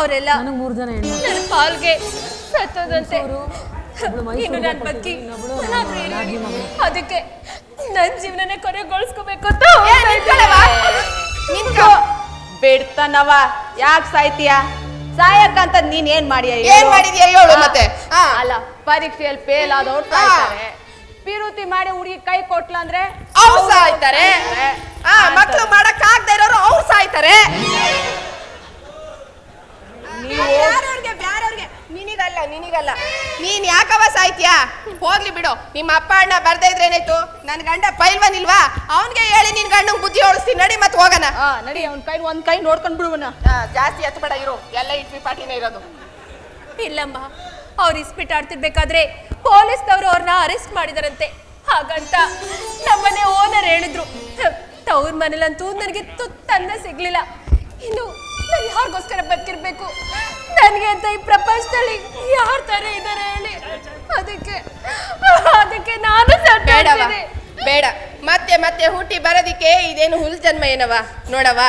ಅವರೆಲ್ಲ ನನಗೆ ಮೂರು ಜನ ಹೆಣ್ಣು ನನ್ನ ಪಾಲ್ಗೆ ಸತ್ತೋದಂತೆ ಮೈಸೂರು ಇನ್ನು ನಾನು ಬದುಕಿ ಇನ್ನೊಬ್ಳು ನಾನಾದ್ರೂ ನಮ್ಮ ನಾದಿನಿ ಇರ್ಲಿ. ಮಗಳು. ಅದಕ್ಕೆ ನನ್ನ ಜೀವನನೇ ಕೊನೆಗೊಳಿಸ್ಕೋಬೇಕು ಅಂತ ಏ, ನಿಂತ್ಕೊಳ್ಳವ? ನಿಂತ್ಕೊ. ಬಿಡ್ತಾನವ ಯಾಕೆ ಸಾಯ್ತೀಯ ಸಾಯಕ್ಕಂತ ನೀನ್ ಏನ್ ಮಾಡಿಯ ಏನ್ ಮಾಡಿದ್ಯಾ ಹೇಳು ಮತ್ತೆ ಹಾ. ಅಲ್ಲ ಪರೀಕ್ಷೆಯಲ್ಲಿ ಫೇಲ್ ಆದವ್ರು ಹಾ. ಸಾಯ್ತಾರೆ ಪಿರುತಿ ಮಾಡಿ ಹುಡುಗಿ ಕೈ ಕೊಟ್ಲ ಅಂದ್ರೆ ಅವ್ರು ಸಾಯ್ತಾರೆ ಆ ಮಕ್ಳು ಮಾಡಕ್ ಆಗದೆ ಇರೋರು ಅವ್ರು ಸಾಯ್ತಾರೆ ನಿನಗಲ್ಲ ನಿನಗಲ್ಲ. ನೀನ್ ಯಾಕವ ಸಾಯ್ತೀಯಾ ಹೋಗ್ಲಿ ಬಿಡು. ನಿಮ್ಮ ಅಪ್ಪ ಅಣ್ಣ ಬರ್ದೇ ಇದ್ರೆ ಏನಾಯ್ತು? ನನ್ ಗಂಡ ಪೈಲ್ವನ್ ಇಲ್ವಾ ಅವನ್ಗೆ ಹೇಳಿ ನಿನ್ ಗಂಡಂಗ್ ಬುದ್ಧಿ ಓಡಿಸ್ತೀನಿ. ನಡಿ ಮತ್ ಹೋಗಣ. ಆ, ನಡಿ ಅವ್ನ ಕೈ ಒಂದ್ ಕೈ ನೋಡ್ಕೊಂಡ್ ಬಿಡುವನ. ಜಾಸ್ತಿ ಎತ್ತಬೇಡ ಇರು. ಎಲ್ಲ ಇಟ್ವಿ ಪಾಟಿನೇ ಇರೋದು. ಇಲ್ಲಮ್ಮ ಅವ್ರು ಇಸ್ಪಿಟ್ ಆಡ್ತಿರ್ಬೇಕಾದ್ರೆ ಪೊಲೀಸ್ನವರು ಅವ್ರನ್ನ ಅರೆಸ್ಟ್ ಮಾಡಿದಾರಂತೆ. ಹಾಗಂತ ನಮ್ಮನೆ ಓನರ್ ಹೇಳಿದ್ರು. ತವ್ರ ಮನೇಲಂತೂ ನನಗೆ ತುತ್ತನ್ನ ಸಿಗ್ಲಿಲ್ಲ. ಇನ್ನು ನಾನು ಯಾರಿಗೋಸ್ಕರ ಬದುಕಿರ್ಬೇಕು? ನನಗೆ ಅಂತ ಈ ಪ್ರಪಂಚದಲ್ಲಿ ಯಾರ ತರ ಇದ್ದಾರೆ ಹೇಳಿ? ಅದಕ್ಕೆ ಅದಕ್ಕೆ ನಾನು ಬೇಡವ. ಬೇಡ. ಮತ್ತೆ ಮತ್ತೆ ಹುಟ್ಟಿ ಬರೋದಿಕ್ಕೆ ಇದೇನು ಹುಲ್ ಜನ್ಮ ಏನವ ನೋಡವ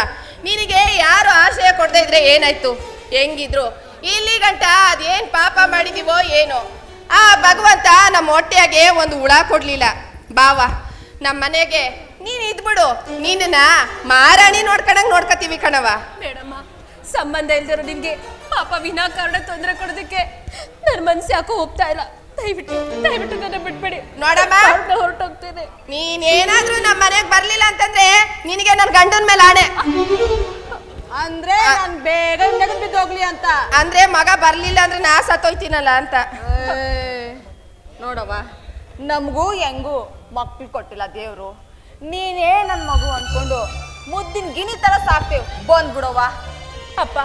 ನಿನಗೆ ಯಾರು ಆಶ್ರಯ ಕೊಡ್ತಾ ಇದ್ರೆ ಏನಾಯ್ತು? ಹೆಂಗಿದ್ರು? ಇಲ್ಲಿ ಗಂಟ ಅದೇನ್ ಪಾಪ ಮಾಡಿದೀವೋ ಏನೋ? ಆ ಭಗವಂತ ನಮ್ಮ ಹೊಟ್ಟೆಯಾಗೆ ಒಂದು ಹುಳ ಕೊಡ್ಲಿಲ್ಲ. ಬಾವ ನಮ್ಮ ಮನೆಗೆ ನೀನ್ ಇದ್ಬಿಡು. ನಿನ್ನ ಮಾರಾಣಿ ನೋಡ್ಕೊಂಡಂಗ್ ನೋಡ್ಕತೀವಿ ಕಣವ ಸಂಬಂಧ ಇಲ್ದಿರೋ ನಿಮ್ಗೆ ಪಾಪ ವಿನಾಕಾರಣ ತೊಂದರೆ ಕೊಡೋದಕ್ಕೆ ನನ್ನ ಮನ್ಸು ಯಾಕೋ ಹೋಗ್ತಾ ಇಲ್ಲ. ದಯವಿಟ್ಟು ದಯವಿಟ್ಟು ನನ್ನ ಬಿಟ್ಬಿಡಿ. ನೋಡಮ್ಮ. ಹೊರಟು ಹೊರಟೋಗ್ತೇನೆ. ನೀನ್ ಏನಾದ್ರೂ ನಮ್ಮ ಮನೆಗೆ ಬರ್ಲಿಲ್ಲ ಅಂತಂದ್ರೆ ನಿನಗೆ ನನ್ನ ಗಂಡನ ಮೇಲೆ ಆಣೆ. ಅಂದ್ರೆ ನಾನು ಬೇಗ ನೆಗದ್ ಬಿದ್ದೋಗ್ಲಿ ಅಂತ. ಅಂದ್ರೆ ಮಗ ಬರ್ಲಿಲ್ಲ ಅಂದ್ರೆ ನಾ ಸತ್ತೋಯ್ತೀನಲ್ಲ ಅಂತ. ನೋಡವ್ವ ನಮಗೂ ಹೆಂಗೂ ಮಕ್ಳು ಕೊಟ್ಟಿಲ್ಲ ದೇವ್ರು. ನೀನೇ ನನ್ನ ಮಗು ಅನ್ಕೊಂಡು ಮುದ್ದಿನ ಗಿಣಿ ತರ ಸಾಕ್ತೇವ್. ಬಂದ್ಬಿಡವ್ವ. ಅಪ್ಪ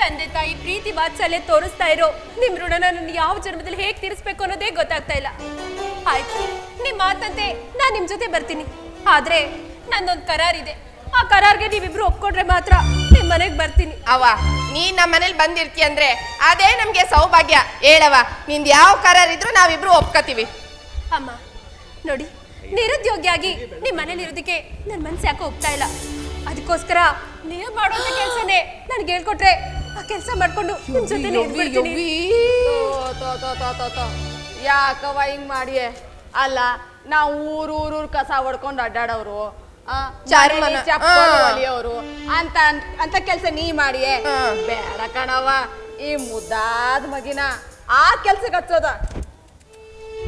ತಂದೆ ತಾಯಿ ಪ್ರೀತಿ ವಾತ್ಸಲ್ಯ ತೋರಿಸ್ತಾ ಇರೋ ನಿಮ್ ಋಣನ ನಾನು ಯಾವ ಜನ್ಮದಲ್ಲಿ ಹೇಗೆ ತೀರಿಸ್ಬೇಕು ಅನ್ನೋದೇ ಗೊತ್ತಾಗ್ತಾ ಇಲ್ಲ. ಆಯ್ತು ನಿಮ್ ಮಾತಂತೆ ನಾನ್ ನಿಮ್ ಜೊತೆ ಬರ್ತೀನಿ. ಆದ್ರೆ ನಂದೊಂದು ಕರಾರ್ ಇದೆ. ಆ ಕರಾರ್ಗೆ ನೀವಿಬ್ರು ಒಪ್ಕೊಂಡ್ರೆ ಮಾತ್ರ ನಿಮ್ ಮನೆಗ್ ಬರ್ತೀನಿ. ಅವ ನೀನ್ ನಮ್ಮ ಮನೇಲಿ ಬಂದಿರ್ತಿ ಅಂದ್ರೆ ಅದೇ ನಮ್ಗೆ ಸೌಭಾಗ್ಯ. ಹೇಳವ ನಿಂದ್ ಯಾವ ಕರಾರ್ ಇದ್ರು ನಾವಿಬ್ರು ಒಪ್ಕೋತೀವಿ. ಅಮ್ಮ ನೋಡಿ ನಿರುದ್ಯೋಗಿಯಾಗಿ ನಿಮ್ ಮನೇಲಿ ಇರೋದಕ್ಕೆ ನನ್ ಮನ್ಸು ಯಾಕೋ ಹೋಗ್ತಾ ಇಲ್ಲ. ಅದಕ್ಕೋಸ್ಕರ ನೀವು ಕೆಲ್ಸನೇ ನನ್ಗೆ ಹೇಳ್ಕೊಟ್ರೆ ಆ ಕೆಲಸ ಮಾಡ್ಕೊಂಡು ನಿಮ್ ಜೊತೆ ಇದ್ಬಿಡ್ತೀನಿ. ಯಾಕವ್ವ ಹಿಂಗ್ ಮಾಡಿಯೆ? ಅಲ್ಲ ನಾ ಊರ್ ಊರ್ ಊರ್ ಕಸ ಹೊಡ್ಕೊಂಡು ಅಡ್ಡಾಡೋರು ಹೊಲಿಯೋರು ಅಂತ ಅಂತ ಕೆಲ್ಸ ನೀ ಮಾಡಿಯೆ. ಬೇಡ ಕಣವ ಈ ಮುದ್ದಾದ ಮಗಿನ ಆ ಕೆಲ್ಸಕ್ಕೆ ಹಚ್ಚೋದ.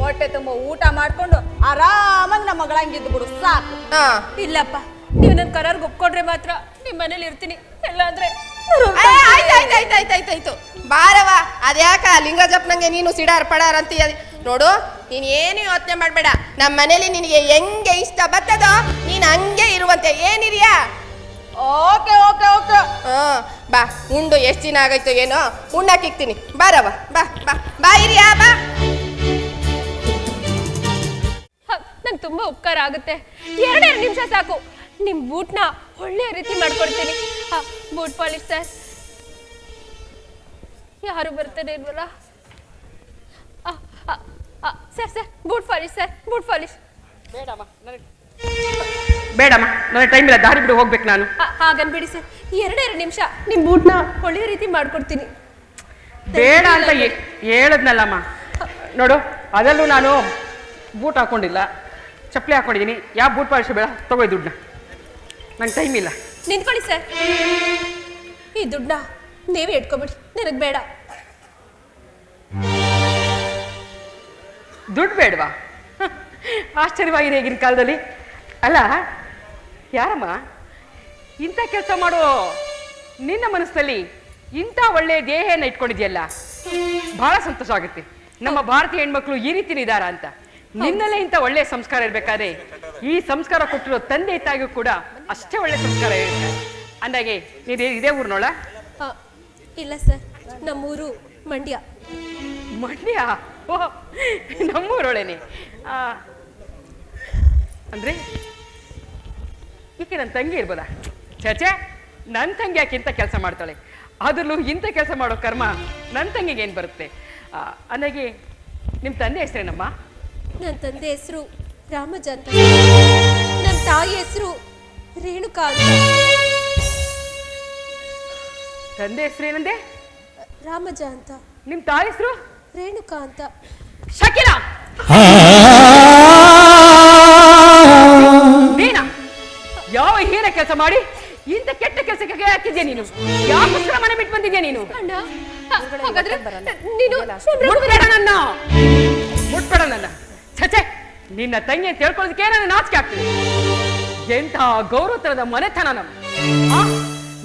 ಹೊಟ್ಟೆ ತುಂಬ ಊಟ ಮಾಡ್ಕೊಂಡು ಆರಾಮಾಗಿ ನಮ್ಮ ಮಗಳಂಗಿದ್ದು ಬಿಡು ಸಾಕು. ಇಲ್ಲಪ್ಪ ನೀವು ನನ್ನ ಕರಾರ್ಗೆ ಒಪ್ಕೊಂಡ್ರೆ ಮಾತ್ರ ನಿಮ್ ಮನೇಲಿ ಇರ್ತೀನಿ. ಇಲ್ಲಾಂದ್ರೆ ನಾನು ಏ, ಆಯ್ತ್ ಆಯ್ತ್ ಆಯ್ತ್ ಆಯ್ತ್ ಆಯ್ತ್ ಆಯ್ತು. ಬಾರವ ಅದ್ಯಾಕ ಲಿಂಗಜಪ್ಪನಂಗೆ ನೀನು ಸಿಡಾರ್ ಪಡಾರ್ ಅಂತೀಯ ನೋಡು ನೀನು ಏನು ಯೋಚನೆ ಮಾಡಬೇಡ. ನಮ್ಮ ಮನೇಲಿ ನಿನಗೆ ಹೆಂಗೆ ಇಷ್ಟ ಬರ್ತದೋ ನೀನು ಹಂಗೆ ಇರುವಂತೆ. ಏನಿದೆಯಾ ಓಕೆ ಓಕೆ ಓಕೆ. ಹಾ ಬಾ ಉಂಡು ಎಷ್ಟು ದಿನ ಆಗೈತೋ ಏನೋ ಉಣ್ಣಾಕಿಕ್ತೀನಿ ಬಾರವ ಬಾ ಬಾ ಬಾ ಇರಿಯಾ ಬಾ. ನಂಗೆ ತುಂಬಾ ಉಪಕಾರ ಆಗುತ್ತೆ. ಎರಡೆರಡು ನಿಮಿಷ ಸಾಕು. ನಿಮ್ಮ ಬೂಟ್ನ ಒಳ್ಳೆ ರೀತಿ ಮಾಡ್ಕೊಡ್ತೀನಿ. ಬೂಟ್ ಪಾಲಿಶ್ ಸರ್ ಯಾರು ಬರ್ತಾರೆ ಇಲ್ವಲ್ಲ? ಆ, ಆ, ಆ, sir sir boot polish sir boot polish ಬೇಡಮ್ಮ ನನಗೆ ಟೈಮ್ ಇಲ್ಲ ದಾರಿ ಬಿಡು ಹೋಗ್ಬೇಕು ನಾನು. ಹಾಗನ್ಬಿಡಿ ಸರ್ ಎರಡೆರಡು ನಿಮಿಷ ನಿಮ್ಮ ಬೂಟ್ನ ಒಳ್ಳೆ ರೀತಿ ಮಾಡ್ಕೊಡ್ತೀನಿ. ಬೇಡ ಅಂತ ಹೇಳದ್ನಲ್ಲಮ್ಮ. ನೋಡು ಅದರಲ್ಲೂ ನಾನು ಬೂಟ್ ಹಾಕೊಂಡಿಲ್ಲ. ಚಪ್ಪಲಿ ಹಾಕೊಂಡಿದ್ದೀನಿ ಯಾವ ಬೂಟ್ ಪಾಲಿಶ್ ಬೇಡ? ತಗೋ ಈ ದುಡ್ಡನ್ನ. ನಂಗೆ ಟೈಮ್ ಇಲ್ಲ. ನಿಂತ್ಕೊಳ್ಳಿ ಸರ್. ಈ ದುಡ್ಡ ನೀವೇ ಇಟ್ಕೊಬಿಡಿ. ನನಗೆ ಬೇಡ. ದುಡ್ಡು ಬೇಡವಾ? ಆಶ್ಚರ್ಯವಾಗಿದೆ ಈಗಿನ ಕಾಲದಲ್ಲಿ. ಅಲ್ಲ ಯಾರಮ್ಮ? ಇಂಥ ಕೆಲಸ ಮಾಡೋ ನಿನ್ನ ಮನಸ್ಸಲ್ಲಿ ಇಂಥ ಒಳ್ಳೆಯ ದೇಹನ ಇಟ್ಕೊಂಡಿದ್ಯಲ್ಲ? ಬಹಳ ಸಂತೋಷ ಆಗುತ್ತೆ. ನಮ್ಮ ಭಾರತೀಯ ಹೆಣ್ಮಕ್ಳು ಈ ರೀತಿ ಇದ್ದಾರಾ ಅಂತ? ನಿನ್ನಲ್ಲೇ ಇಂಥ ಒಳ್ಳೆಯ ಸಂಸ್ಕಾರ ಇರಬೇಕಾದ್ರೆ ಈ ಸಂಸ್ಕಾರ ಕೊಟ್ಟಿರೋ ತಂದೆ ತಾಯಿಗೂ ಕೂಡ ಅಷ್ಟೇ ಒಳ್ಳೆ ಸಂಸ್ಕಾರ ಇರುತ್ತೆ. ಅಂದಾಗೆ ನೀನು ಇದೇ ಊರ್ನೋಳ? ಆ, ಇಲ್ಲ ಸರ್ ನಮ್ಮೂರು ಮಂಡ್ಯ. ಮಂಡ್ಯ? ಓ ನಮ್ಮೂರೊಳೇನೆ. ಆ, ಅಂದ್ರೆ ಈಕೆ ನನ್ನ ತಂಗಿ ಇರ್ಬೋದಾ? ಚಚೆ ನನ್ನ ತಂಗಿ ಯಾಕೆ ಇಂಥ ಕೆಲಸ ಮಾಡ್ತಾಳೆ? ಅದರಲ್ಲೂ ಇಂಥ ಕೆಲಸ ಮಾಡೋ ಕರ್ಮ ನನ್ನ ತಂಗಿಗೆ ಏನು ಬರುತ್ತೆ? ಆ, ಅಂದಾಗೆ ನಿಮ್ಮ ತಂದೆ ಹೆಸರೇನಮ್ಮ? ನನ್ನ ತಂದೆ ಹೆಸರು ರಾಮಜ ಅಂತ ನಮ್ಮ ತಾಯಿ ಹೆಸರು ರೇಣುಕಾ ಅಂತ ತಂದೆ ಹೆಸರೇನಂದೆ ರಾಮಜ ಅಂತ. ನಿಮ್ ತಾಯಿ ಹೆಸರು? ರೇಣುಕಾ ಅಂತ. ಶಕಿಲ! ನೀನಾ? ಯಾವ ಹೀನ ಕೆಲಸ ಮಾಡಿ ಇಂಥ ಕೆಟ್ಟ ಕೆಲಸಕ್ಕೆ ಹಾಕಿದ್ಯಾ ನೀನು? ಯಾಕೋಸ್ಕರ ಮನೆ ಬಿಟ್ಟು ಬಂದಿದ್ಯಾ ನೀನು? ಅಣ್ಣ ಹಾಗಾದ್ರೆ ನೀನು ಮುಟ್ಬೇಡ ನನ್ನ ಮುಟ್ಬೇಡ ನನ್ನ ಛಚೆ ನಿನ್ನ ತಂಗಿ ಅಂತ ಹೇಳ್ಕೊಳ್ಳೋದಕ್ಕೆ ನಾನು ನಾಚಿಕೆ ಆಗ್ತದೆ ಎಂಥ ಗೌರವತನದ ಮನೆತನ ನಮ್ಮ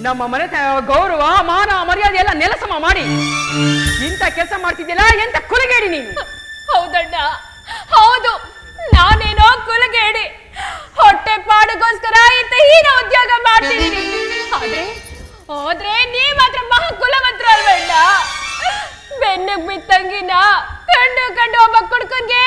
ನಮ್ಮ ಮನೆತನ ಗೌರವ, ಮಾನ, ಮರ್ಯಾದೆ ಎಲ್ಲ ನೆಲಸಮ ಮಾಡಿ. ಇಂಥ ಕೆಲಸ ಮಾಡ್ತಿದ್ಯಲ್ಲ ಎಂತ ಕುಲಗೇಡಿ ನೀನು? ಹೌದಣ್ಣ, ಹೌದು. ನಾನೇನೋ ಕುಲಗೇಡಿ. ಹೊಟ್ಟೆ ಪಾಡಗೋಸ್ಕರ ಇಂತ ಹೀನ ಉದ್ಯೋಗ ಮಾಡ್ತಿದ್ದೀನಿ. ಆದ್ರೆ ಆದ್ರೆ ನೀ ಮಾತ್ರ ಮಹಾ ಕುಲವಂತ್ರ ಅಲ್ವಣ್ಣ. ಬೆನ್ನಿಗೆ ಬಿತ್ತಂಗಿನ ಕಂಡು ಕಂಡು ಒಬ್ಬ ಕುಡ್ಕನ್ಗೆ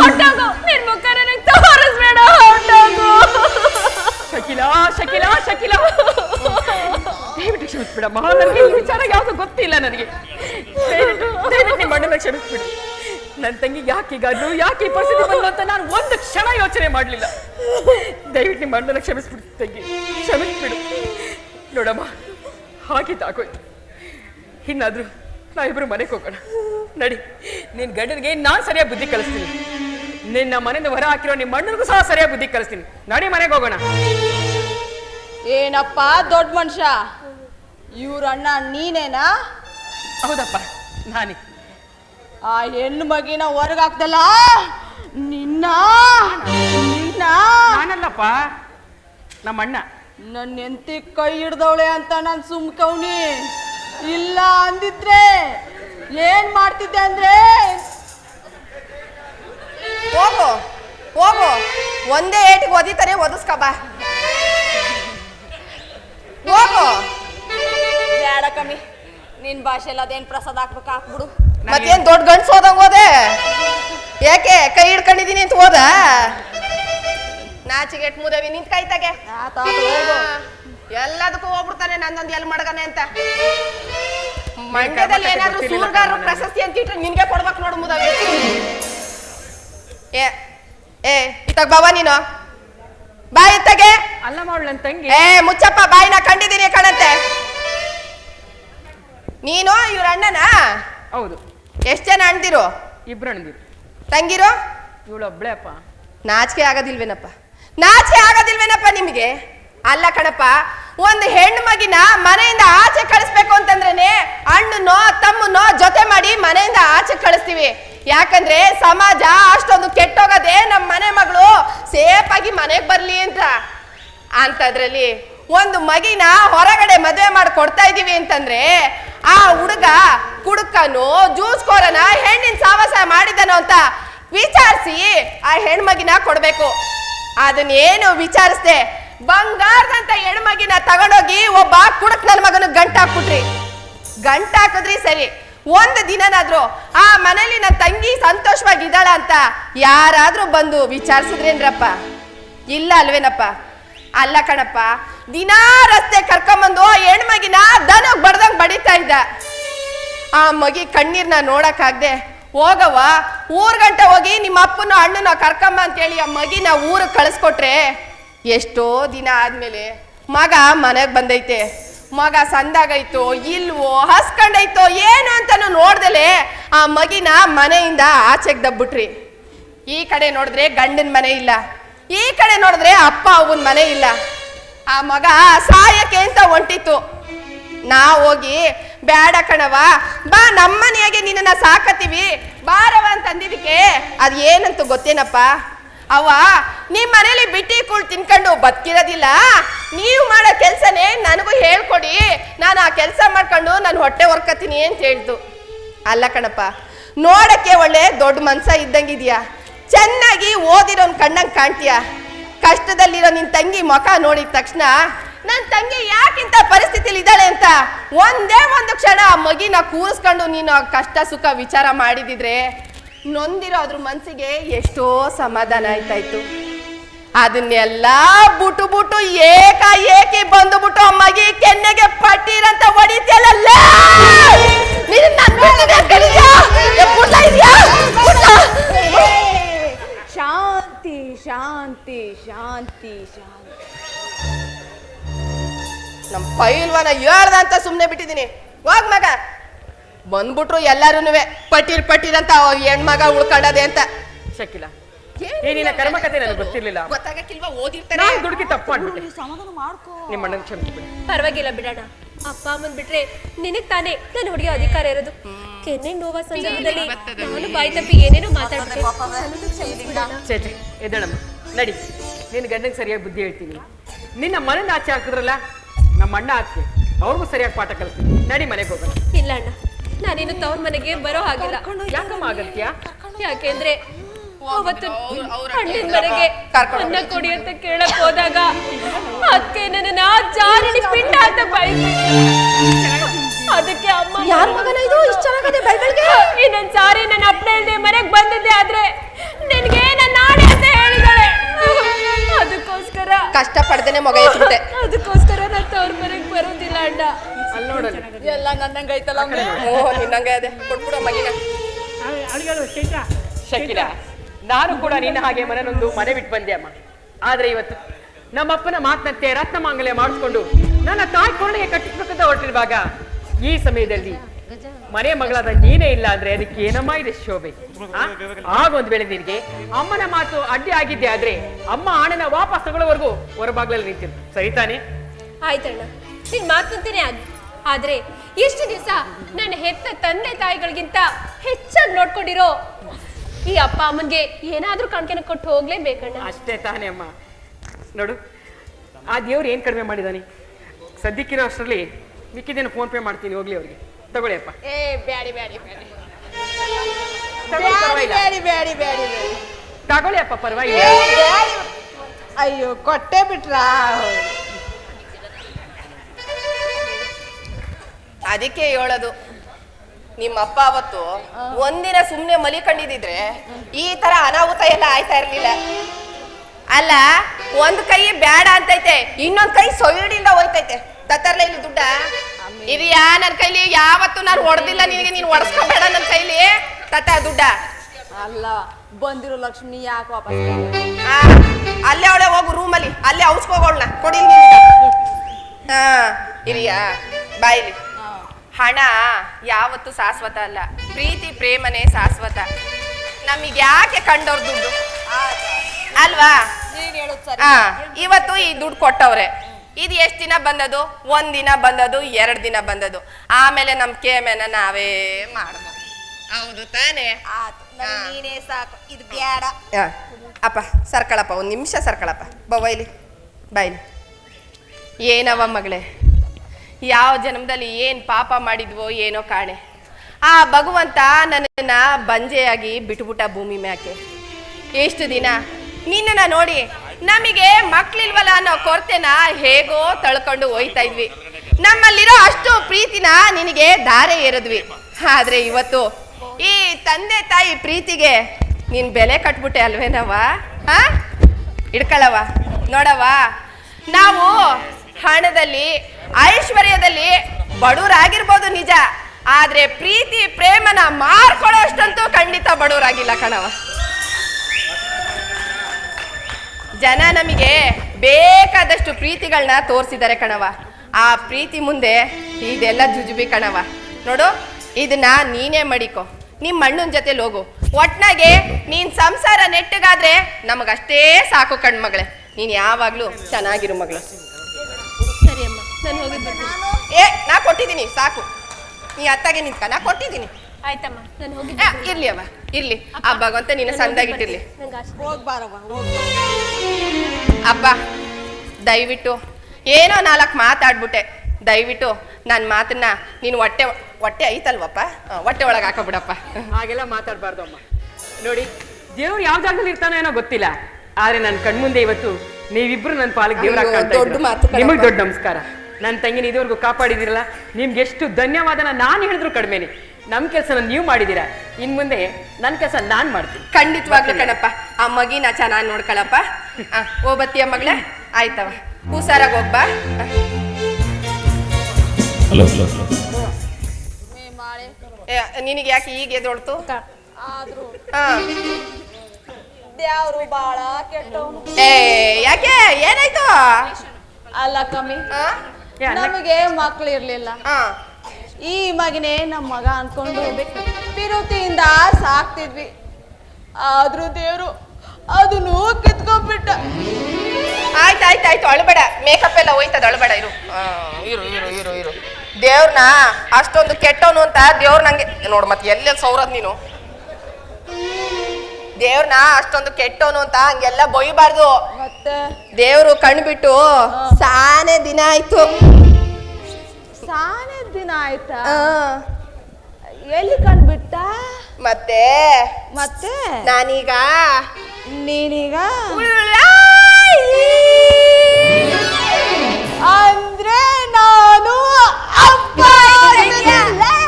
ಹೊಟ್ಟೋಗು ನಿನ್ ಮುಖ ನನಗೆ ತೋರಿಸ್ಬೇಡ ಹೊಟ್ಟೋಗು ಶಕಿಲ ಶಕಿಲ ಶಕಿಲ. ದಯವಿಟ್ಟು ಕ್ಷಮಿಸ್ಬಿಡಮ್ಮ ನನಗೆ ವಿಚಾರ ಯಾವುದು ಗೊತ್ತಿಲ್ಲ ನನಗೆ. ದಯವಿಟ್ಟು ದಯವಿಟ್ಟು ನಿಮ್ಮ ಅಣ್ಣನ ಕ್ಷಮಿಸ್ಬಿಡಿ. ನನ್ನ ತಂಗಿ ಯಾಕೆ ಈಗಾದ್ರು ಯಾಕೆ ಈ ಪರಿಸ್ಥಿತಿ ಬಂದು ಅಂತ ನಾನು ಒಂದು ಕ್ಷಣ ಯೋಚನೆ ಮಾಡಲಿಲ್ಲ. ದಯವಿಟ್ಟು ನಿಮ್ಮ ಅಣ್ಣನ ಕ್ಷಮಿಸ್ಬಿಡು, ತಂಗಿ. ಕ್ಷಮಿಸ್ಬಿಡು. ನೋಡಮ್ಮ ಹಾಗಿದ್ದಾಗೋಯ್ತು ಇನ್ನಾದ್ರೂ ನಾವಿಬ್ರು ಮನೆಗೆ ಹೋಗೋಣ. ನಡಿ ನಿನ್ನ ಗಂಡನಿಗೆ ನಾನು ಸರಿಯಾಗಿ ಬುದ್ಧಿ ಕಲಿಸ್ತೀನಿ. ನಿನ್ನ ಮನೆಯಿಂದ ಹೊರ ಹಾಕಿರೋ ನಿಮ್ಮ ಅಣ್ಣನಿಗೂ ಸಹ ಸರಿಯಾಗಿ ಬುದ್ಧಿ ಕಲಿಸ್ತೀನಿ. ನಡಿ ಮನೆಗೆ ಹೋಗೋಣ. ಏನಪ್ಪ ದೊಡ್ಡ ಮನುಷ್ಯ? ಇವ್ರ ಅಣ್ಣ ನೀನೇನಾ? ಹೌದಪ್ಪ ನಾನೇ. ಆ ಹೆಣ್ಣು ಮಗಿನ ಹೊರಗಾಕ್ದಲ್ಲ ನಿನ್ನ? ನಿನ್ನ? ನಾನಲ್ಲಪ್ಪ ನಮ್ಮ ಅಣ್ಣ ನನ್ನ ಎಂತಿ ಕೈ ಹಿಡ್ದವಳೆ ಅಂತ ನಾನು ಸುಮ್ಕವ್ನಿ. ಇಲ್ಲ ಅಂದಿದ್ರೆ ಏನ್ ಮಾಡ್ತಿದ್ದೆ ಅಂದ್ರೆ? ಹೋಗು ಹೋಗು. ಒಂದೇ ಏಟಿಗೆ ಒದಿತಾರೆ ಒದಿಸ್ಕ ಬಾ. ಹೋಗು. ಬೇಡ ಕಮ್ಮಿ. ನಿನ್ ಭಾಷೆಲ್ಲ ಅದೇನ್ ಪ್ರಸಾದ ಹಾಕ್ಬೇಕು ಹಾಕ್ಬಿಡು. ಮತ್ತೇನ್ ದೊಡ್ಡ ಗಂಡ್ಸು ಹೋದಂಗ ಹೋದೆ? ಯಾಕೆ? ಕೈ ಹಿಡ್ಕೊಂಡಿದೀನಿ ಅಂತ ಹೋದ? ನಾಚಿಗೆಟ್ ಮುದವಿ ನಿಂತ ಕೈ ತಗೆ. ಎಲ್ಲದಕ್ಕೂ ಹೋಗ್ಬಿಡ್ತಾನೆ ನಂದೊಂದು ಎಲ್ ಮಡಗನೆ ಅಂತ. ಮಂಡ್ಯದಲ್ಲಿ ಏನಾದ್ರೂ ಸೂರ್ಗಾರರು ಪ್ರಶಸ್ತಿ ಅಂತ ಇಟ್ರೆ ನಿನ್ಗೆ ಕೊಡ್ಬೇಕು ನೋಡು ಏ ಏ ಇತ್ತಾಗ ಬಾವ ನೀನು. ಬಾ ಇತ್ತಾಗೆ. ಅಲ್ಲ ಮಾವಳು ನನ್ನ ತಂಗಿ. ಏ ಮುಚ್ಚಪ್ಪ ಬಾಯಿನ ಕಂಡಿದ್ದೀನಿ ಕಣಂತೆ. ನೀನು ಇವ್ರ ಅಣ್ಣನ? ಹೌದು. ಎಷ್ಟ್ ಜನ ಅಣ್ದಿರು ಇಬ್ರು ಅಣ್ದಿರು ತಂಗಿರು? ಇವಳು ಒಬ್ಳೆ ಅಪ್ಪ ನಾಚಿಕೆ ಆಗೋದಿಲ್ವೇನಪ್ಪ? ನಾಚಿಕೆ ಆಗೋದಿಲ್ವೇನಪ್ಪ ನಿಮಗೆ? ಅಲ್ಲ ಕಣಪ್ಪ ಒಂದು ಹೆಣ್ಣು ಮಗಿನ ಮನೆಯಿಂದ ಆಚೆ ಕಳಿಸ್ಬೇಕು ಅಂತಂದ್ರೇನೆ ಅಣ್ಣನೋ ತಮ್ಮನೋ ಜೊತೆ ಮಾಡಿ ಮನೆಯಿಂದ ಆಚೆ ಕಳಿಸ್ತೀವಿ. ಯಾಕಂದ್ರೆ ಸಮಾಜ ಅಷ್ಟೊಂದು ಕೆಟ್ಟೋಗದೆ ನಮ್ಮ ಮನೆ ಮಗಳು ಸೇಫ್ ಆಗಿ ಮನೆಗೆ ಬರ್ಲಿ ಅಂತ. ಅಂತದ್ರಲ್ಲಿ ಒಂದು ಮಗಿನ ಹೊರಗಡೆ ಮದುವೆ ಮಾಡಿ ಕೊಡ್ತಾ ಇದೀವಿ ಅಂತಂದ್ರೆ ಆ ಹುಡುಗ ಕುಡುಕನು ಜೂಸ್ಕೋರನ ಹೆಣ್ಣಿನ ಸಾವಸ ಮಾಡಿದನೋ ಅಂತ ವಿಚಾರಿಸಿ ಆ ಹೆಣ್ಮಗಿನ ಕೊಡ್ಬೇಕು. ಅದನ್ನೇನು ವಿಚಾರಿಸ್ದೆ? ಬಂಗಾರದಂತ ಹೆಣ್ಮಗಿನ ತಗೊಂಡೋಗಿ ಒಬ್ಬ ಕುಡಕ್ ನನ್ನ ಮಗನ ಗಂಟ ಹಾಕ್ಬಿಟ್ರಿ. ಗಂಟ ಹಾಕಿದ್ರಿ ಸರಿ. ಒಂದು ದಿನನಾದ್ರೂ ಆ ಮನೇಲಿ ನನ್ನ ತಂಗಿ ಸಂತೋಷವಾಗಿದ್ದಾಳ ಅಂತ ಯಾರಾದ್ರೂ ಬಂದು ವಿಚಾರಿಸಿದ್ರೇನ್ರಪ್ಪ ಇಲ್ಲ ಅಲ್ವೇನಪ್ಪ? ಅಲ್ಲ ಕಣಪ್ಪ, ದಿನಾ ರಸ್ತೆ ಕರ್ಕೊಂಬಂದು ಹೆಣ್ಮಗಿನ ದನಗ್ ಬಡ್ದಂಗ್ ಬಡಿತಾ ಇದ್ದ. ಆ ಮಗಿ ಕಣ್ಣೀರ್ನ ನೋಡಕ್ಕಾಗ್ದೆ, ಹೋಗವ್ವ, ಊರ್ ಗಂಟೆ ಹೋಗಿ ನಿಮ್ಮ ಅಪ್ಪನ ಅಣ್ಣನ ಕರ್ಕಂಬ ಅಂತೇಳಿ ಆ ಮಗಿನ ಊರಿಗೆ ಕಳಿಸ್ಕೊಟ್ರೆ ಎಷ್ಟೋ ದಿನ ಆದ್ಮೇಲೆ ಮಗ ಮನೆಗೆ ಬಂದೈತೆ. ಮಗ ಸಂದಾಗೈತೋ, ಇಲ್ವೋ, ಹಸ್ಕೊಂಡೈತೋ, ಏನು ಅಂತಾನು ನೋಡ್ದಲೆ ಆ ಮಗಿನ ಮನೆಯಿಂದ ಆಚೆಗೆ ದಬ್ಬಿಟ್ರಿ. ಈ ಕಡೆ ನೋಡಿದ್ರೆ ಗಂಡನ ಮನೆ ಇಲ್ಲ. ಈ ಕಡೆ ನೋಡಿದ್ರೆ ಅಪ್ಪ ಅವನ ಮನೆ ಇಲ್ಲ. ಆ ಮಗ ಸಾಯಕ್ಕೆ ಅಂತ ಹೊಂಟಿತ್ತು. ನಾ ಹೋಗಿ ಬೇಡ ಕಣವ ಬಾ ನಮ್ಮನೆಯಾಗೆ ನಿನ್ನನ್ನು ಸಾಕತ್ತೀವಿ. ಬಾರವ ಅಂತ ಅಂದಿದ್ದಕ್ಕೆ ಅದ್ ಏನಂತ ಗೊತ್ತೇನಪ್ಪ? ಅವ ನಿಮ್ ಮನೇಲಿ ಬಿಟ್ಟಿ ಕೂಳ್ ತಿನ್ಕೊಂಡು ಬದುಕಿರೋದಿಲ್ಲ. ನೀವು ಮಾಡೋ ಕೆಲ್ಸನೇ ನನಗೂ ಹೇಳ್ಕೊಡಿ. ನಾನು ಆ ಕೆಲಸ ಮಾಡ್ಕೊಂಡು ನಾನು ಹೊಟ್ಟೆ ಹೊರ್ಕತೀನಿ ಅಂತ ಹೇಳ್ದು. ಅಲ್ಲ ಕಣಪ್ಪ, ನೋಡಕ್ಕೆ ಒಳ್ಳೆ ದೊಡ್ಡ ಮನ್ಸ ಇದ್ದಂಗಿದ್ಯಾ? ಚೆನ್ನಾಗಿ ಓದಿರೋನ್ ಕಣ್ಣಂಗೆ ಕಾಣ್ತೀಯ? ಕಷ್ಟದಲ್ಲಿರೋ ನಿನ್ ತಂಗಿ ಮುಖ ನೋಡಿದ ತಕ್ಷಣ, ನನ್ ತಂಗಿ ಯಾಕಿಂತ ಪರಿಸ್ಥಿತಿಲಿ ಇದ್ದಾಳೆ ಅಂತ? ಒಂದೇ ಒಂದು ಕ್ಷಣ ಆ ಮಗಿನ ಕೂರಿಸ್ಕೊಂಡು ನೀನು ಕಷ್ಟ ಸುಖ ವಿಚಾರ ಮಾಡಿದಿದ್ರೆ ನೊಂದಿರೋ ಅದ್ರ ಮನ್ಸಿಗೆ ಎಷ್ಟೋ ಸಮಾಧಾನ ಆಯ್ತಾಯ್ತು. ಅದನ್ನೆಲ್ಲ ಬುಟ್ಟು ಬುಟ್ಟು ಏಕ ಏಕಿ ಬಂದು ಬಿಟ್ಟು ಅಮ್ಮಗೆ ಕೆನ್ನೆಗೆ ಪಟ್ಟಿರಂತ ಹೊಡಿತಿಯಲ್ಲ ಶಾಂತಿ ಶಾಂತಿ ಶಾಂತಿ ಶಾಂತಿ. ನಮ್ಮ ಪೈಲ್ವನ ಹೇಳ್ದ ಅಂತ ಸುಮ್ನೆ ಬಿಟ್ಟಿದ್ದೀನಿ. ಹೋಗ್ ಮಗ. ಬಂದ್ಬಿಟ್ರು ಎಲ್ಲಾರುನುವೆ. ಪಟೀರ್ ಪಟೀರ್ ಅಂತ ಅವಾಗ ಹೆಣ್ಮಗ ಉಳ್ಕೊಂಡದೆ ಅಂತ. ಶಕಿಲ ಏನಿನ ಕರ್ಮಕತೆ ನನಗೆ ಗೊತ್ತಿರ್ಲಿಲ್ಲ. ಗೊತ್ತಾಗಕ್ಕಿಲ್ವಾ? ಓದಿರ್ತಾರೆ ನಾನು ದುಡುಕಿ ತಪ್ಪು ಮಾಡ್ಬಿಟ್ಟೆ. ಸಮಾಧಾನ ಮಾಡ್ಕೋ. ನಿಮ್ಮ ಅಣ್ಣನ ಕ್ಷಮಿಸ್ಬಿಡಿ ಪರವಾಗಿಲ್ಲ ಬಿಡೋಣ. ಅಪ್ಪ ಅಮ್ಮನ್ ಬಿಟ್ರೆ ನಿನಗ್ ತಾನೇ ನನ್ನ ಹುಡುಗಿ ಅಧಿಕಾರ ಇರೋದು. ಕೆನ್ನೆ ನೋವ ಸಂದರ್ಭದಲ್ಲಿ ನಾನು ಬಾಯಿ ತಪ್ಪಿ ಏನೇನೋ ಮಾತಾಡ್ತೀನಿ ನನ್ನನ್ನು ಕ್ಷಮಿಸ್ಬಿಡೋಣ. ಚೇ ಚೇ ಎದ್ದಳಮ್ಮ. ನಡಿ. ನಿನ್ನ ಗಂಡಂಗೆ ಸರಿಯಾಗಿ ಬುದ್ಧಿ ಹೇಳ್ತೀನಿ. ನಿನ್ನ ಮನನ್ನ ಆಚೆ ಹಾಕಿದ್ರಲ್ಲ ನಮ್ಮ ಅಣ್ಣ ಆಚೆ. ಅವ್ರಿಗೂ ಸರಿಯಾಗಿ ಪಾಠ ಕಲಿಸ್ತೀನಿ. ನಡಿ ಮನೆಗೆ ಹೋಗೋಣ. ಇಲ್ಲ ಅಣ್ಣ. ನಾನಿನ್ನು ತವ್ರ ಮನೆಗೆ ಬರೋ ಹಾಗಿಲ್ಲ. ಯಾಕಮ್ಮ ಆಗತ್ಯಾ ಯಾಕೆಂದ್ರೆ ಅವತ್ತು ಹಣ್ಣಿನ ಮನೆಗೆ ಅನ್ನ ಕೊಡಿ ಅಂತ ಕೇಳಕ್ ಹೋದಾಗ ಅಕ್ಕೆ ನನ್ನ ಜಾರಿ ಪಿಂಡ ಅಂತ ಬೈದ್ಬಿಟ್ರು. ಅದಕ್ಕೆ ಅಮ್ಮ ಯಾರ ಮಗನ ಇದು? ಇಷ್ಟ ಚೆನ್ನಾಗದೆ ಈ ಇನ್ನೊಂದ್ ಸಾರಿ ನನ್ನ ಅಪ್ಪ ಹೇಳ್ದೆ ಮನೆಗ್ ಬಂದಿದ್ದೆ ಆದ್ರೆ ನಿನ್ಗೆ ನನ್ನ ನಾಳೆ ಅಂತ ಹೇಳಿದಾಳೆ. ಅದಕ್ಕೋಸ್ಕರ ಕಷ್ಟ ಪಡ್ದೇನೆ ಮಗ ಅದಕ್ಕೋಸ್ಕರ ನಾನು ತವ್ರ ಮನೆಗೆ ಬರೋದಿಲ್ಲ ಅಣ್ಣ. ಎಲ್ಲ ನನ್ನಂಗೆ ಐತಲ್ಲ ಅಮ್ಮೆ. ಓ ನಿನ್ನಂಗೆ ಅದೇ. ಕೊಟ್ಬಿಡು ಮಗಿನ ಶಕಿಲ ನಾನು ಕೂಡ ನಿನ್ನ ಹಾಗೆ ಮನನೊಂದು ಮನೆ ಬಿಟ್ಟು ಬಂದೆ ಅಮ್ಮ. ಆದ್ರೆ ಇವತ್ತು ನಮ್ಮಪ್ಪನ ಮಾತನಂತೆ ರತ್ನ ಮಾಂಗಲ್ಯ ಮಾಡಿಸ್ಕೊಂಡು ನನ್ನ ತಾಯಿ ಕೊರಳಿಗೆ ಕಟ್ಟಿಸ್ಬೇಕಂತ ಹೊರಟಿರುವಾಗ ಈ ಸಮಯದಲ್ಲಿ ಮನೆ ಮಗಳಾದ ನೀನೇ ಇಲ್ಲ ಅಂದ್ರೆ ಅದಕ್ಕೆ ಏನಮ್ಮ ಇದೆ ಶೋಭೆ? ಆಗೊಂದ್ ಆಗ ಒಂದ್ ವೇಳೆ ನಿನಗೆ ಅಮ್ಮನ ಮಾತು ಅಡ್ಡಿ ಆಗಿದ್ದೆ ಆದ್ರೆ ಅಮ್ಮ ಆಣೆನ ವಾಪಸ್ ತಗೊಳ್ಳೋವರೆಗೂ ಹೊರಬಾಗ್ಲಲ್ಲಿ ನಿಂತಿರು. ಸರಿತಾನೆ ಆಯ್ತಣ್ಣ. ನಿನ್ ಮಾತಂತೇನೆ ಆದ್ರೆ ಇಷ್ಟು ದಿವಸ ನನ್ನ ಹೆತ್ತ ತಂದೆ ತಾಯಿಗಳಿಗಿಂತ ಹೆಚ್ಚಾಗಿ ನೋಡ್ಕೊಂಡಿರೋ ಈ ಅಪ್ಪ ಅಮ್ಮನ್ಗೆ ಏನಾದ್ರೂ ಕಾಣಿಕೆನ ಕೊಟ್ಟು ಹೋಗ್ಲೇಬೇಕಣ್ಣ. ಅಷ್ಟೇ ತಾನೇ ಅಮ್ಮ. ನೋಡು ಆ ದೇವ್ರು ಏನ್ ಕಡಿಮೆ ಮಾಡಿದಾನೆ? ಸದ್ಯಕ್ಕಿರೋ ಅಷ್ಟರಲ್ಲಿ ಮಿಕ್ಕಿದ್ದೇನು ಫೋನ್ ಪೇ ಮಾಡ್ತೀನಿ ಹೋಗ್ಲಿ ಅವ್ರಿಗೆ. ತಗೊಳ್ಳಿ ಅಪ್ಪ. ಏ ಬ್ಯಾಡಿ ಬ್ಯಾಡಿ ಬ್ಯಾಡಿ. ತಗೊಳ್ಳಿ, ಪರವಾಗಿಲ್ಲ. ಬ್ಯಾಡಿ ಬ್ಯಾಡಿ ಬ್ಯಾಡಿ ಬ್ಯಾಡಿ. ತಗೊಳ್ಳಿ ಅಪ್ಪ ಪರವಾಗಿಲ್ಲ. ಅಯ್ಯೋ ಕೊಟ್ಟೆ ಬಿಟ್ರಾ? ಅದಕ್ಕೆ ಹೇಳೋದು ನಿಮ್ಮ ಅಪ್ಪ ಅವತ್ತು ಒಂದಿನ ಸುಮ್ಮನೆ ಮಲಿಕೊಂಡಿದ್ರೆ ಈ ತರ ಅನಾಹುತ ಎಲ್ಲ ಆಯ್ತಾ ಇರ್ಲಿಲ್ಲ. ಅಲ್ಲ ಒಂದ್ ಕೈ ಬ್ಯಾಡ ಅಂತೈತೆ ಇನ್ನೊಂದ್ ಕೈ ಸೊಯಿಡಿಂದ ಹೋಯ್ತೈತೆ. ತತ್ತರ್ಲ ಇಲ್ಲಿ ದುಡ್ಡ? ಇದೆಯಾ ನನ್ ಕೈಲಿ? ಯಾವತ್ತು ನಾನು ಹೊಡೆದಿಲ್ಲ ನಿನಗೆ ನೀನು ಒಡಸ್ಕೋಬೇಡ ನನ್ ಕೈಲಿ? ತತ್ತ ದುಡ್ಡ? ಅಲ್ಲ ಬಂದಿರೋ ಲಕ್ಷ್ಮಿ ಯಾಕೆ ವಾಪಸ್ ಆ, ಅಲ್ಲೇ ಅವಳೆ ಹೋಗು ರೂಮಲ್ಲಿ ಅಲ್ಲೇ ಔಸ್ಕೋಗೋಳ್ನ ಕೊಡಿ ಹಾ ಇರಿಯಾ ಬಾಯಿಲಿ ಹಣ ಯಾವತ್ತು ಶಾಶ್ವತ ಅಲ್ಲ. ಪ್ರೀತಿ ಪ್ರೇಮನೇ ಶಾಶ್ವತ. ನಮಗೆ ಯಾಕೆ ಕಂಡವ್ರ ದುಡ್ಡು? ಅಲ್ವಾ? ಹಾ ಇವತ್ತು ಈ ದುಡ್ಡು ಕೊಟ್ಟವ್ರೆ. ಇದು ಎಷ್ಟು ದಿನ ಬಂದದು ಒಂದ್ ದಿನ ಬಂದದು ಎರಡು ದಿನ ಬಂದದು ಆಮೇಲೆ ನಮ್ ಕೇಮೆನ ನಾವೇ ಮಾಡ್ಬೋದು. ಹೌದು ತಾನೇ? ನೀನೇ ಸಾಕು. ಇದು ಬೇಡ ಅಪ್ಪ ಸರ್ಕಳಪ್ಪ ಒಂದು ನಿಮಿಷ ಸರ್ಕಳಪ್ಪ. ಬೈಲಿ ಬಾಯ್ಲಿ ಏನವ ಮಗಳೇ? ಯಾವ ಜನ್ಮದಲ್ಲಿ ಏನು ಪಾಪ ಮಾಡಿದ್ವೋ ಏನೋ ಕಾಣೆ. ಆ ಭಗವಂತ ನನ್ನನ್ನ ಬಂಜೆಯಾಗಿ ಬಿಟ್ಬಿಟ್ಟ ಭೂಮಿ ಮ್ಯಾಕೆ. ಎಷ್ಟು ದಿನ? ನಿನ್ನನ್ನ ನೋಡಿ ನಮಗೆ ಮಕ್ಳಿಲ್ವಲ್ಲ ಅನ್ನೋ ಕೊರತೆನ ಹೇಗೋ ತಳ್ಕೊಂಡು ಹೋಯ್ತಾ ಇದ್ವಿ. ನಮ್ಮಲ್ಲಿರೋ ಅಷ್ಟು ಪ್ರೀತಿನ ನಿನಗೆ ದಾರೆ ಏರಿದ್ವಿ. ಆದ್ರೆ ಇವತ್ತು ಈ ತಂದೆ ತಾಯಿ ಪ್ರೀತಿಗೆ ನೀನ್ ಬೆಲೆ ಕಟ್ಬಿಟ್ಟೆ ಅಲ್ವೇನವ್ವ ಹಾ ಇಡ್ಕೊಳ್ಳವ ನೋಡವ ನಾವು ಹಣದಲ್ಲಿ ಐಶ್ವರ್ಯದಲ್ಲಿ ಬಡವರಾಗಿರ್ಬೋದು ನಿಜ, ಆದ್ರೆ ಪ್ರೀತಿ ಪ್ರೇಮನ ಮಾರ್ಕೊಳ್ಳೋ ಅಷ್ಟಂತೂ ಖಂಡಿತ ಬಡವರಾಗಿಲ್ಲ ಕಣವ ಜನ ನಮಗೆ ಬೇಕಾದಷ್ಟು ಪ್ರೀತಿಗಳನ್ನ ತೋರಿಸಿದ್ದಾರೆ ಕಣವ ಆ ಪ್ರೀತಿ ಮುಂದೆ ಇದೆಲ್ಲ ಜುಜುಬಿ ಕಣವ ನೋಡು, ಇದನ್ನ ನೀನೇ ಮಡಿಕೋ. ನಿಮ್ಮ ಅಣ್ಣನ ಜೊತೆ ಹೋಗು ಒಟ್ನಾಗೆ ನೀನ್ ಸಂಸಾರ ನೆಟ್ಟಗಾದ್ರೆ ನಮಗಷ್ಟೇ ಸಾಕು ಕಣ್ಮಗಳೇ. ನೀನ್ ಯಾವಾಗ್ಲೂ ಚೆನ್ನಾಗಿರು ಮಗಳು. ಏ ನಾ ಕೊಟ್ಟಿದ್ದೀನಿ ಸಾಕು. ನೀ ಅತ್ತಾಗೆ ನಿಂತ್ಕ ನಾ ಕೊಟ್ಟಿದ್ದೀನಿ. ಆಯ್ತಮ್ಮ ನಾನು ಹೋಗಿ ಏ, ಇರ್ಲಿ ಅವ ಇರ್ಲಿ. ಆ ಭಗವಂತ ನಿನ್ನ ಸಂದಾಗಿಟ್ಟಿರ್ಲಿ ನಂಗೆ ಅಷ್ಟೇ ಹೋಗ್ ಬಾರವ್ವ ಹೋಗ್. ಅಪ್ಪ ದಯವಿಟ್ಟು ಏನೋ ನಾಲ್ಕು ಮಾತಾಡ್ಬಿಟ್ಟೆ ದಯವಿಟ್ಟು ನನ್ನ ಮಾತನ್ನ ನೀನು ಹೊಟ್ಟೆ ಹೊಟ್ಟೆ ಐತಲ್ವಪ್ಪ? ಆ, ಹೊಟ್ಟೆ ಒಳಗೆ ಹಾಕೋಬಿಡಪ್ಪ. ಹಾಗೆಲ್ಲ ಮಾತಾಡಬಾರ್ದು ಅಮ್ಮ. ನೋಡಿ ದೇವ್ರು ಯಾವ ಜಾಗದಲ್ಲಿ ಇರ್ತಾನೋ ಏನೋ ಗೊತ್ತಿಲ್ಲ. ಆದ್ರೆ ನನ್ನ ಕಣ್ಮುಂದೆ ಇವತ್ತು ನೀವಿಬ್ರು ನನ್ನ ಪಾಲಿಗೆ ದೇವ್ರ ದೊಡ್ಡ ಮಾತು ಕಣಪ್ಪ. ನಿಮಗೆ ದೊಡ್ಡ ನಮಸ್ಕಾರ. ನನ್ನ ತಂಗಿನ ಇದುವರೆಗೂ ಕಾಪಾಡಿದಿರಲ್ಲ? ನಿಮ್ಗೆ ಎಷ್ಟು ಧನ್ಯವಾದನ ನಾನು ಹೇಳಿದ್ರು ಕಡಿಮೆನೆ. ನಮ್ಮ ಕೆಲಸನ ನೀವು ಮಾಡಿದ್ದೀರಾ ಇನ್ ಮುಂದೆ ನನ್ನ ಕೆಲಸ ನಾನು ಮಾಡ್ತೀನಿ. ಖಂಡಿತವಾಗ್ಲೂ ಕಣಪ್ಪ. ಆ ಮಗಿನ ಚೆನ್ನಾಗಿ ನೋಡ್ಕೊಳಪ್ಪ. ಆ, ಓ ಬತ್ತಿಯ ಮಗಳ. ಆಯ್ತವ. ಹುಷಾರಾಗಿ ಹೋಗ್ಬಾ ನಿನಗೆ ಯಾಕೆ ಈಗ ಎದೊಳ್ತು ಆದ್ರೂ. ಹಾ. ದೇವ್ರು ಬಾಳ ಕೆಟ್ಟವನು. ಏ ಯಾಕೆ? ಏನಾಯ್ತು? ಅಲ್ಲ ಕಮ್ಮಿ. ನಮಗೆ ಮಕ್ಳು ಇರ್ಲಿಲ್ಲ. ಈ ಮಗನೇ ನಮ್ಮ ಮಗ ಅನ್ಕೊಂಡು ಪಿರುತಿಯಿಂದ ಸಾಕ್ತಿದ್ವಿ. ಆದ್ರೂ ದೇವ್ರು ಅದನ್ನು ಕಿತ್ಕೊಂಡ್ಬಿಟ್ಟ. ಆಯ್ತು ಆಯ್ತು ಆಯ್ತು ಅಳಬೇಡ. ಮೇಕಪ್ ಎಲ್ಲ ಹೋಯ್ತದ ಅಳಬೇಡ ಇರು. ಇರು ಇರು ಇರು ಇರು. ದೇವ್ರನ್ನ ಅಷ್ಟೊಂದು ಕೆಟ್ಟವನು ಅಂತ ದೇವ್ರ ನಂಗೆ ನೋಡ್ ಮತ್ತೆ ಎಲ್ಲೆಲ್ಲಿ ಸೌರದ್ ನೀನು? ದೇವ್ರನ್ನ ಅಷ್ಟೊಂದು ಕೆಟ್ಟೋನು ಅಂತ ಹಂಗೆಲ್ಲ ಬೊಯ್ಬಾರ್ದು ಮತ್ತೆ? ದೇವ್ರು ಕಣ್ಬಿಟ್ಟು ಸಾನೆ ದಿನ ಆಯ್ತು. ಸಾನೆ ದಿನ ಆಯ್ತಾ? ಆ, ಎಲ್ಲಿ ಕಂಡ್ಬಿಟ್ಟ ಮತ್ತೆ? ಮತ್ತೆ? ನಾನೀಗ ನೀನೀಗ. ಅಂದ್ರೆ ನಾನು ಅಪ್ಪ.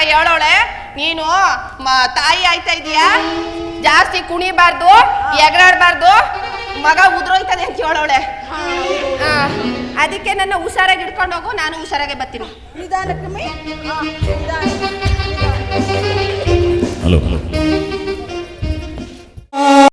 ಶಾರದಕ್ಕ ಹೇಳೋಳೆ ನೀನು ಮ ತಾಯಿ ಆಯ್ತಾ ಇದೀಯಾ? ಜಾಸ್ತಿ ಕುಣಿಬಾರ್ದು ಎಗರಾಡ್ಬಾರ್ದು ಮಗ ಉದ್ರೋಯ್ತದೆ ಅಂತ ಹೇಳೋಳೆ. ಆ, ಅದಕ್ಕೆ ನನ್ನ ಹುಷಾರಾಗಿ ಹಿಡ್ಕೊಂಡು ಹೋಗು ನಾನು ಹುಷಾರಾಗೆ ಬರ್ತೀನಿ. Hello hello.